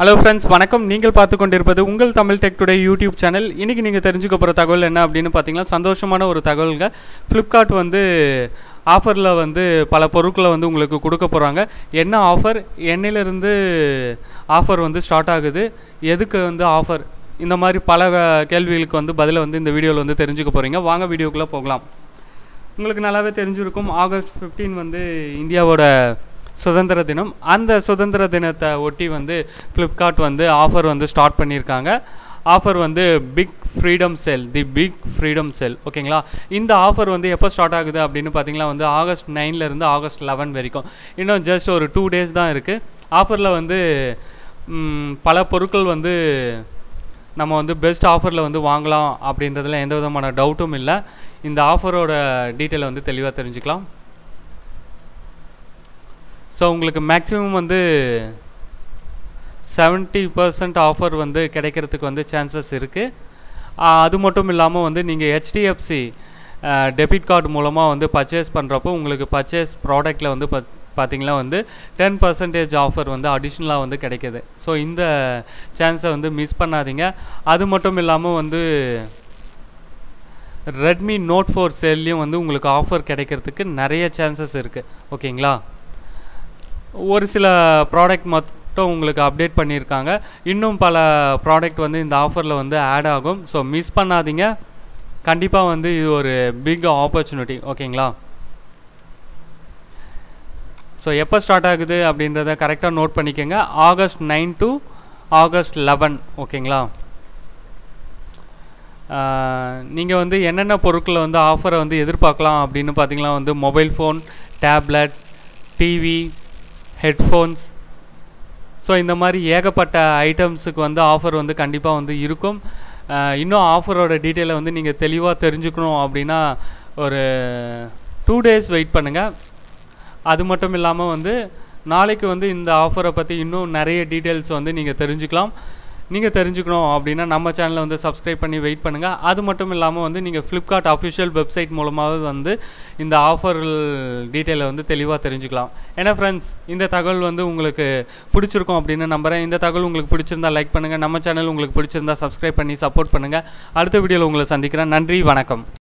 Hello friends வணக்கம். நீங்கள் பார்த்து கொண்டிருப்பது உங்கள் Tamil tech today YouTube channel இன்றைக்கி நீங்கள் தெரிஞ்சுக்க போகிற தகவல் என்ன அப்படின்னு பார்த்தீங்கன்னா சந்தோஷமான ஒரு தகவல்கள் ஃப்ளிப்கார்ட் வந்து ஆஃபரில் வந்து பல பொருட்களை வந்து உங்களுக்கு கொடுக்க போகிறாங்க என்ன ஆஃபர் என்னிலிருந்து ஆஃபர் வந்து ஸ்டார்ட் ஆகுது. எதுக்கு வந்து ஆஃபர் இந்த மாதிரி பல கேள்விகளுக்கு வந்து பதிலை வந்து இந்த வீடியோவில் வந்து தெரிஞ்சுக்க போகிறீங்க வாங்க வீடியோக்குள்ளே போகலாம். உங்களுக்கு நல்லாவே தெரிஞ்சிருக்கும். ஆகஸ்ட் 15 வந்து இந்தியாவோட சுதந்திர தினம். அந்த சுதந்திர தினத்தை ஒட்டி வந்து ஃப்ளிப்கார்ட் வந்து ஆஃபர் வந்து ஸ்டார்ட் பண்ணியிருக்காங்க. ஆஃபர் வந்து big freedom sale the big freedom sale ஓகேங்களா இந்த ஆஃபர் வந்து எப்போ ஸ்டார்ட் ஆகுது அப்படின்னு பார்த்தீங்கன்னா வந்து ஆகஸ்ட் நைன்லேருந்து ஆகஸ்ட் லெவன் வரைக்கும். இன்னும் ஜஸ்ட் ஒரு டூ டேஸ் தான் இருக்குது ஆஃபரில் வந்து பல பொருட்கள் வந்து நம்ம வந்து பெஸ்ட் ஆஃபரில் வந்து வாங்கலாம் அப்படின்றதுல எந்த விதமான டவுட்டும் இல்லை. இந்த ஆஃபரோட டீட்டெயிலை வந்து தெளிவாக தெரிஞ்சுக்கலாம். ஸோ உங்களுக்கு மேக்ஸிமம் வந்து 70% பர்சன்ட் ஆஃபர் வந்து கிடைக்கிறதுக்கு வந்து சான்சஸ் இருக்குது அது மட்டும் இல்லாமல் வந்து நீங்கள் ஹெச்டிஎஃப்சி டெபிட் கார்டு மூலமாக வந்து பர்ச்சேஸ் பண்ணுறப்போ உங்களுக்கு பர்ச்சேஸ் ப்ராடக்ட்டில் வந்து பத் பார்த்தீங்கன்னா வந்து டென் பர்சன்டேஜ் ஆஃபர் வந்து அடிஷ்னலாக வந்து கிடைக்கிது. ஸோ இந்த சான்ஸை வந்து மிஸ் பண்ணாதீங்க. அது மட்டும் இல்லாமல் வந்து ரெட்மி நோட் ஃபோர் செல்லையும் வந்து உங்களுக்கு ஆஃபர் கிடைக்கிறதுக்கு நிறைய சான்சஸ் இருக்குது ஓகேங்களா ஒரு சில ப்ராடக்ட் மட்டும் உங்களுக்கு அப்டேட் பண்ணியிருக்காங்க. இன்னும் பல ப்ராடக்ட் வந்து இந்த ஆஃபரில் வந்து ஆட் ஆகும். ஸோ மிஸ் பண்ணாதீங்க. கண்டிப்பாக வந்து இது ஒரு பிக் ஆப்பர்ச்சுனிட்டி ஓகேங்களா? ஸோ எப்போ ஸ்டார்ட் ஆகுது அப்படின்றத கரெக்டாக நோட் பண்ணிக்கோங்க. August nine to August eleven ஓகேங்களா? நீங்கள் வந்து என்னென்ன பொருட்களை வந்து ஆஃபரை வந்து எதிர்பார்க்கலாம் அப்படின்னு பார்த்தீங்கன்னா வந்து mobile phone tablet TV headphones so இந்த மாதிரி ஏகப்பட்ட ஐட்டம்ஸுக்கு வந்து ஆஃபர் வந்து கண்டிப்பாக வந்து இருக்கும். இன்னும் ஆஃபரோட டீட்டெயிலை வந்து நீங்கள் தெளிவாக தெரிஞ்சுக்கணும் அப்படின்னா ஒரு டூ டேஸ் வெயிட் பண்ணுங்கள் அது மட்டும் இல்லாமல் வந்து நாளைக்கு வந்து இந்த ஆஃபரை பற்றி இன்னும் நிறைய டீட்டெயில்ஸ் வந்து நீங்கள் தெரிஞ்சுக்கலாம். நீங்கள் தெரிஞ்சுக்கணும் அப்படின்னா நம்ம சேனலை வந்து சப்ஸ்கிரைப் பண்ணி வெயிட் பண்ணுங்கள் அது மட்டும் இல்லாமல் வந்து நீங்கள் ஃப்ளிப்கார்ட் அஃபிஷியல் வெப்சைட் மூலமாகவே வந்து இந்த ஆஃபர் டீட்டெயிலை வந்து தெளிவாக தெரிஞ்சுக்கலாம். ஏன்னா ஃப்ரெண்ட்ஸ் இந்த தகவல் வந்து உங்களுக்கு பிடிச்சிருக்கும் அப்படின்னு நம்புகிறேன் இந்த தகவல் உங்களுக்கு பிடிச்சிருந்தா லைக் பண்ணுங்கள் நம்ம சேனல் உங்களுக்கு பிடிச்சிருந்தா சப்ஸ்கிரைப் பண்ணி சப்போர்ட் பண்ணுங்கள் அடுத்த வீடியோவில் உங்களை சந்திக்கிறேன். நன்றி வணக்கம்.